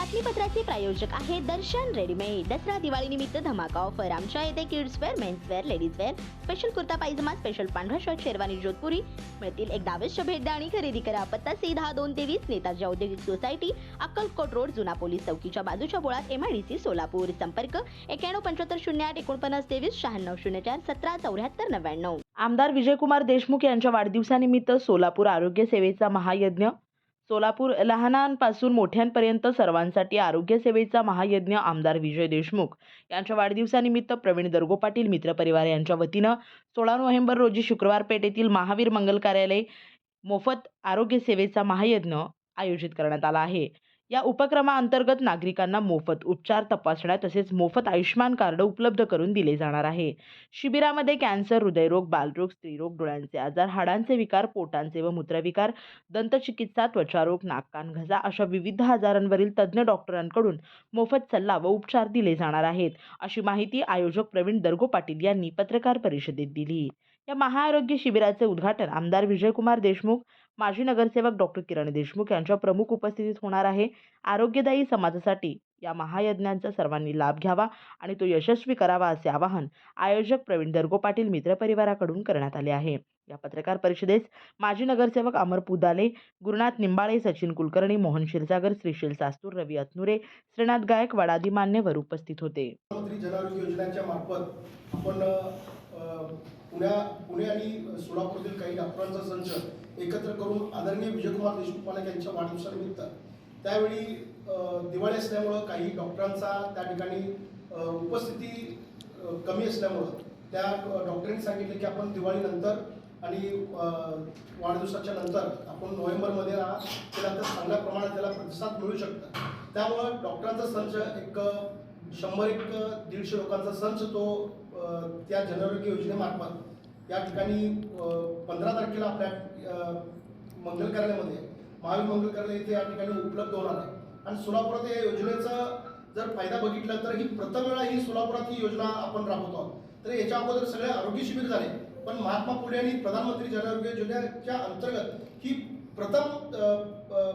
बातमीपत्राचे प्रायोजक आहे दर्शन रेडीमेड दसरा दिवाळी निमित्त धमाका ऑफर आमच्या येथे kids wear men's wear ladies wear special kurta pyjama special पांढरा शर्ट शेरवानी जोधपुरी. मिळतील एक दावेश्य भेट द्या आणि खरेदी करा. पत्ता सी दहा दोन तेवीस नेताजी औद्योगिक सोसायटी अक्कलकोट रोड जुना पोलीस चौकीच्या बाजूच्या बोळात एमआयडीसी सोलापूर. संपर्क एक्याण्णव पंच्याहत्तर शून्य आठ एकोणपन्नास तेवीस शहाण्णव शून्य चार सतरा चौऱ्याहत्तर नव्याण्णव. आमदार विजयकुमार देशमुख यांच्या वाढदिवसानिमित्त सोलापूर आरोग्य सेवेचा महायज्ञ सोलापूर लहानांपासून मोठ्यांपर्यंत सर्वांसाठी आरोग्यसेवेचा महायज्ञ आमदार विजय देशमुख. यांच्या वाढदिवसानिमित्त प्रवीण दर्गो पाटील मित्रपरिवार यांच्या वतीनं सोळा नोव्हेंबर रोजी शुक्रवार पेठेतील महावीर मंगल कार्यालय मोफत आरोग्यसेवेचा महायज्ञ आयोजित करण्यात आला आहे. या उपक्रमाअंतर्गत नागरिकांना मोफत उपचार तपासण्या तसेच मोफत आयुष्यमान कार्ड उपलब्ध करून दिले जाणार आहे. शिबिरामध्ये कॅन्सर हृदयरोग बालरोग स्त्रीरोग डोळ्यांचे आजार हाडांचे विकार पोटांचे व मूत्रविकार दंतचिकित्सा त्वचारोग नाककान घसा अशा विविध आजारांवरील तज्ज्ञ डॉक्टरांकडून मोफत सल्ला व उपचार दिले जाणार आहेत. अशी माहिती आयोजक प्रवीण दर्गो पाटील यांनी पत्रकार परिषदेत दिली. या महाआरोग्य शिबिराचे उद्घाटन आमदार विजयकुमार देशमुख माजी नगरसेवक डॉक्टर किरण देशमुख यांच्या प्रमुख उपस्थितीत होणार आहे. आरोग्यदायी समाजासाठी या महायज्ञांचा सर्वांनी लाभ घ्यावा आणि तो यशस्वी करावा असे आवाहन आयोजक प्रवीण दर्गो पाटील मित्रपरिवाराकडून करण्यात आले आहे. या पत्रकार परिषदेस माजी नगरसेवक अमर पुदाले गुरुनाथ निंबाळे सचिन कुलकर्णी मोहन क्षीरसागर श्रीशील सास्तूर रवी अतनुरे श्रीनाथ गायक वडादी मान्यवर उपस्थित होते. पुण्या पुणे आणि सोलापूरतील काही डॉक्टरांचा संच एकत्र करून आदरणीय विजयकुमार देशमुख पालक यांच्या वाढदिवसानिमित्त. त्यावेळी दिवाळी असल्यामुळं काही डॉक्टरांचा त्या ठिकाणी उपस्थिती कमी असल्यामुळं त्या डॉक्टरांनी सांगितले की आपण दिवाळीनंतर आणि वाढदिवसाच्या नंतर आपण नोव्हेंबरमध्ये हा त्याला तर चांगल्या प्रमाणात त्याला प्रतिसाद मिळू शकतं. त्यामुळं डॉक्टरांचा संच एक शंभर एक दीडशे लोकांचा संच तो त्या जनआरोग्य योजनेमार्फत या ठिकाणी पंधरा तारखेला आपल्या मंगल कार्यालयामध्ये महावीर मंगल कार्यालय इथे या ठिकाणी उपलब्ध होणार आहे. आणि सोलापुरात या योजनेचा जर फायदा बघितला तर ही प्रथम वेळा ही सोलापुरात ही योजना आपण राबवतो आहोत. तर याच्या अगोदर सगळे आरोग्य शिबिर झाले पण महात्मा फुले आणि प्रधानमंत्री जन आरोग्य योजनेच्या अंतर्गत ही प्रथम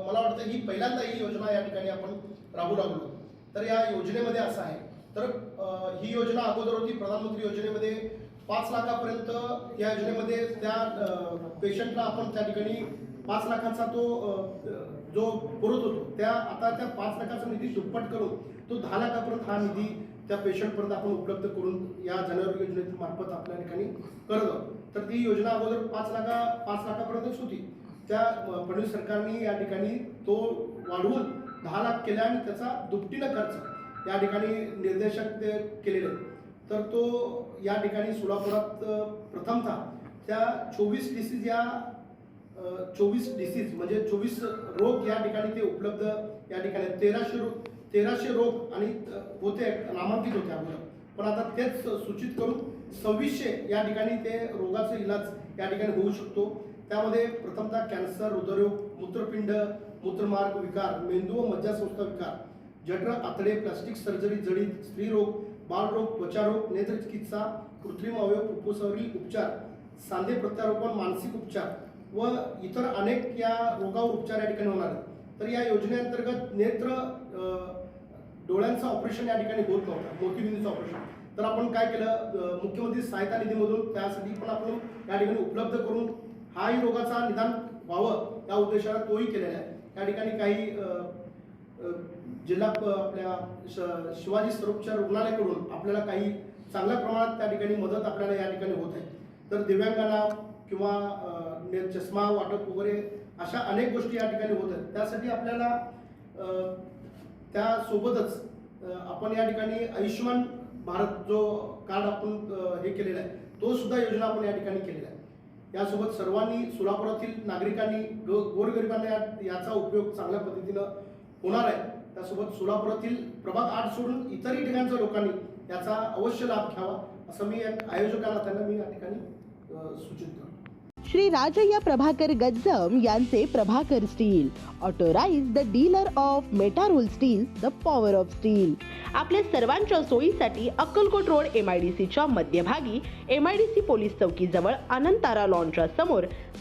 मला वाटतं ही पहिल्यांदा ही योजना या ठिकाणी आपण राबू लागलो. तर या योजनेमध्ये असं आहे. तर ही योजना अगोदर होती. प्रधानमंत्री योजनेमध्ये पाच लाखापर्यंत या योजनेमध्ये त्या पेशंटला आपण त्या ठिकाणी पाच लाखाचा तो जो पुरत होतो त्या आता त्या पाच लाखाचा निधी दुप्पट करून तो दहा लाखापर्यंत हा निधी त्या पेशंटपर्यंत आपण उपलब्ध करून या जनआरोग्य योजनेच्या मार्फत आपल्या ठिकाणी करत आहोत. तर ती योजना अगोदर पाच लाखा पाच लाखापर्यंतच होती. त्या फडणवीस सरकारने या ठिकाणी तो वाढवून दहा लाख केला आणि त्याचा दुपटीला खर्च या ठिकाणी निर्देशक ते केलेले तर तो या ठिकाणी सोलापुरात प्रथमतः त्या चोवीस डिसीज या चोवीस डिसीज म्हणजे चोवीस रोग या ठिकाणी ते उपलब्ध या ठिकाणी तेराशे रोग तेराशे रोग आणि होते नामांकित होते अगोदर. पण आता तेच सूचित करून सव्वीसशे या ठिकाणी ते रोगाचा इलाज या ठिकाणी होऊ शकतो. त्यामध्ये प्रथमतः कॅन्सर हृदयरोग मूत्रपिंड मूत्रमार्ग विकार मेंदू व मज्जासंस्था विकार जठर आतडे प्लास्टिक सर्जरी जडीत स्त्रीरोग बालरोग त्वचारोग नेत्रचिकित्सा कृत्रिम अवयव फुफ्फुसावरील उपचार सांधे प्रत्यारोपण मानसिक उपचार व इतर अनेक या रोगावर उपचार या ठिकाणी होणार आहेत. तर या योजनेअंतर्गत नेत्र डोळ्यांचं ऑपरेशन या ठिकाणी होत नव्हतं मोतीबिंदूचं ऑपरेशन. तर आपण काय केलं मुख्यमंत्री सहायता निधीमधून त्यासाठी पण आपण या ठिकाणी उपलब्ध करून हाही रोगाचा निदान व्हावं या उद्देशाला तोही केलेला आहे. त्या ठिकाणी काही जिल्हा प- आपल्या श- शिवाजी स्वरूपच्या रुग्णालयाकडून आपल्याला काही चांगल्या प्रमाणात त्या ठिकाणी मदत आपल्याला या ठिकाणी होत आहे. तर दिव्यांगाला किंवा ने- चष्मा वाटप वगैरे अशा अनेक गोष्टी या ठिकाणी होत आहेत. त्यासाठी आपल्याला त्यासोबतच आपण या ठिकाणी आयुष्यमान भारत जो कार्ड आपण हे केलेला आहे तो सुद्धा योजना आपण या ठिकाणी केलेला आहे. यासोबत सर्वांनी सोलापुरातील नागरिकांनी गोरगरिबांना या याचा उपयोग चांगल्या पद्धतीनं होणार आहे. त्यासोबत सोलापुरातील प्रभाग आठ सोडून इतरही ठिकाणच्या लोकांनी याचा अवश्य लाभ घ्यावा असं मी आयोजकाला त्यांना मी या ठिकाणी सूचित करतो. श्री राजय्या प्रभाकर गज्जम यांचे Prabhakar steel authorise the dealer of Metarol steel the power of steel. आपल्या सर्वांच्या सोयीसाठी Akkalkot road M I D सीच्या मध्यभागी M I D C police चौकीजवळ Anantara लॉनच्या समोर